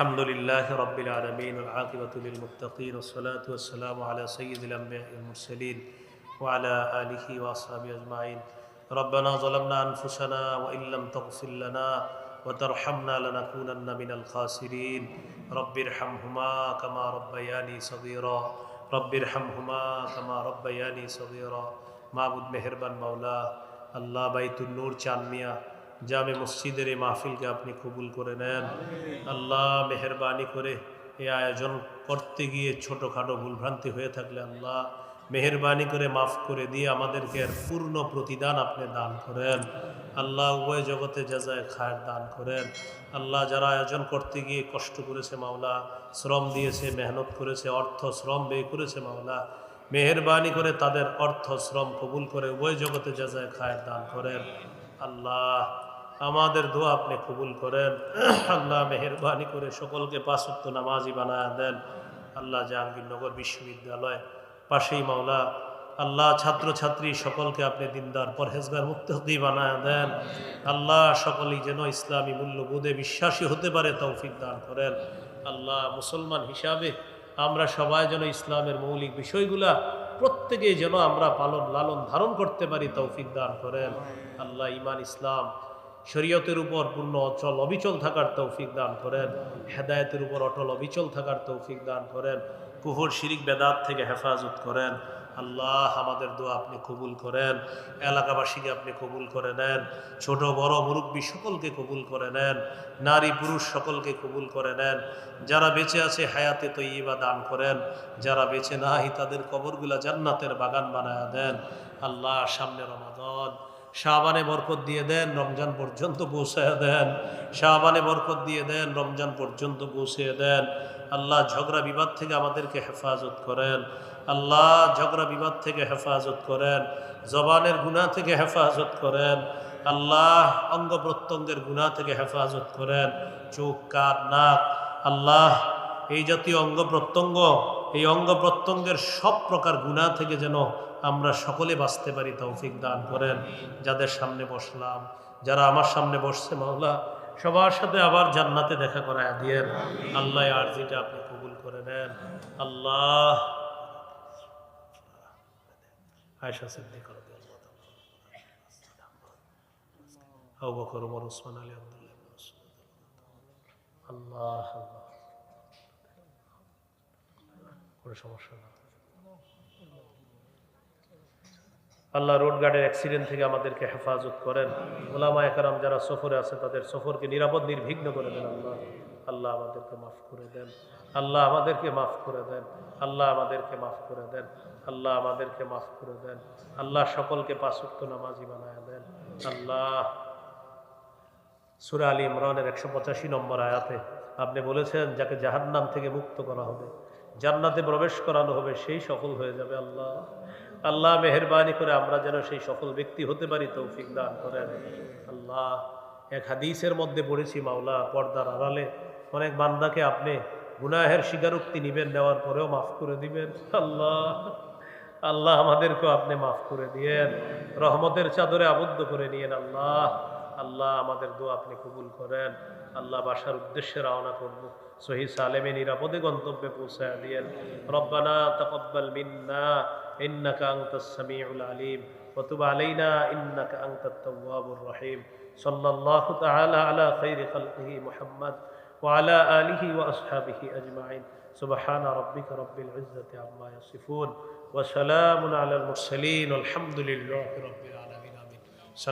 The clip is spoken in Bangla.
الحمد لله رب العالمين والعاقبة للمتقين والصلاة والسلام على سيد الأنبياء والمرسلين وعلى آله وأصحابه أجمعين. ربنا ظلمنا أنفسنا وإن لم تغفر لنا وترحمنا لنكونن من الخاسرين. رب ارحمهما كما ربياني صغيرا. رب ارحمهما كما ربياني صغيرا. معبود مهربان مولا الله بيت النور چاندمیاں জামে মসজিদের এই মাহফিলকে আপনি কবুল করে নেন। আল্লাহ মেহরবানি করে এই আয়োজন করতে গিয়ে ছোটোখাটো ভুলভ্রান্তি হয়ে থাকলে আল্লাহ মেহরবানি করে মাফ করে দিয়ে আমাদেরকে পূর্ণ প্রতিদান আপনি দান করেন। আল্লাহ উভয় জগতে যাজায় খায়ের দান করেন। আল্লাহ যারা আয়োজন করতে গিয়ে কষ্ট করেছে মাওলা, শ্রম দিয়েছে, মেহনত করেছে, অর্থ শ্রম ব্যয় করেছে মাওলা, মেহরবানি করে তাদের অর্থ শ্রম কবুল করে উভয় জগতে যাজায় খায়ের দান করেন। আল্লাহ আমাদের দোয়া আপনি কবুল করেন। আল্লাহ মেহরবানি করে সকলকে পাঁচত্ব নামাজি বানায় দেন। আল্লাহ জাহাঙ্গীরনগর বিশ্ববিদ্যালয় পাশেই মাওলা। আল্লাহ ছাত্রছাত্রী সকলকে আপনি দিনদার, পরহেজগার মুক্তি বানায় দেন। আল্লাহ সকলেই যেন ইসলামী মূল্যবোধে বিশ্বাসী হতে পারে, তৌফিক দান করেন। আল্লাহ মুসলমান হিসাবে আমরা সবাই যেন ইসলামের মৌলিক বিষয়গুলা প্রত্যেকেই যেন আমরা পালন লালন ধারণ করতে পারি, তৌফিক দান করেন। আল্লাহ ইমান, ইসলাম শরীয়তের উপর পূর্ণ অচল, অবিচল থাকার তৌফিক দান করেন। হেদায়েতের উপর অটল, অবিচল থাকার তৌফিক দান করেন। কুহুর শিরিক, বেদাত থেকে হেফাজত করেন। আল্লাহ আমাদের দোয়া আপনি কবুল করেন। এলাকাবাসীকে আপনি কবুল করে নেন। ছোট, বড় মুরব্বী সকলকে কবুল করে নেন। নারী, পুরুষ সকলকে কবুল করে নেন। যারা বেঁচে আছে হায়াতে তৈবা দান করেন। যারা বেঁচে নাই তাদের কবরগুলা জান্নাতের বাগান বানায় দেন। আল্লাহ সামনে রমাদন। শাহবানে বরকত দিয়ে দেন, রমজান পর্যন্ত পৌঁছায় দেন। শাহবানে বরকত দিয়ে দেন, রমজান পর্যন্ত পৌঁছে দেন। আল্লাহ ঝগড়া বিবাদ থেকে আমাদেরকে হেফাজত করেন। আল্লাহ ঝগড়া বিবাদ থেকে হেফাজত করেন। জবানের গুণা থেকে হেফাজত করেন। আল্লাহ অঙ্গ প্রত্যঙ্গের গুণা থেকে হেফাজত করেন। চোখ, কান, নাক। আল্লাহ এই জাতীয় অঙ্গ প্রত্যঙ্গ এই অঙ্গ প্রত্যঙ্গের সব প্রকার গুণা থেকে যেন আমরা সকলে বাঁচতে পারি, তৌফিক দান করেন। যাদের সামনে বসলাম, যারা আমার সামনে বসছে, মাওলা, সবার সাথে আবার জান্নাতে দেখা করায় দিয়েন। আল্লাহ আরজিটা আপনি কবুল করে নেন। আল্লাহ। আয়সা সিদ্দিক ওসমান আলী, আব্দুল্লাহ আল্লাহ আল্লাহ। কোনো সমস্যা না। আল্লাহ রোড গার্ডের অ্যাক্সিডেন্ট থেকে আমাদেরকে হেফাজত করেন। ওলামা একরাম যারা সফরে আছে, তাদের সফরকে নিরাপদ, নির্বিঘ্ন করে দেন আল্লাহ। আল্লাহ আমাদেরকে মাফ করে দেন। আল্লাহ আমাদেরকে মাফ করে দেন। আল্লাহ আমাদেরকে মাফ করে দেন। আল্লাহ আমাদেরকে মাফ করে দেন। আল্লাহ সকলকে পাঁচক্ত নামাজি বানায় দেন। আল্লাহ। সুরা আলী ইমরানের একশো পঁচাশি নম্বর আয়াতে আপনি বলেছেন, যাকে জাহান্নাম থেকে মুক্ত করা হবে। জান্নাতে প্রবেশ করানো হবে, সেই সফল হয়ে যাবে আল্লাহ। আল্লাহ মেহরবানি করে আমরা যেন সেই সফল ব্যক্তি হতে পারি, তৌফিক দান করেন। আল্লাহ, এক হাদিসের মধ্যে পড়েছি মাওলা, পর্দার আড়ালে। অনেক বান্দাকে আপনি গুনাহের স্বীকারোক্তি নিবেন, নেওয়ার পরেও মাফ করে দিবেন। আল্লাহ আল্লাহ আমাদেরকেও আপনি মাফ করে দিয়েন। রহমতের চাদরে আবদ্ধ করে নিয়েন আল্লাহ। আল্লাহ আমাদের দোয়া আপনি কবুল করেন। আল্লাহ বাসার উদ্দেশ্যে রওনা করব। সহি সালেমে নিরাপদে গন্তব্যে পৌঁছায় দিয়েন রব্বানা তাকাব্বাল মিন্না ইন্নাকা আনতাস সামিউল আলিম وتب علينا إنك أنت التواب الرحيم صلى الله تعالى على خير خلقه محمد وعلى آله وأصحابه أجمعين سبحان ربك رب العزة عما يصفون وسلام على المرسلين والحمد لله رب العالمين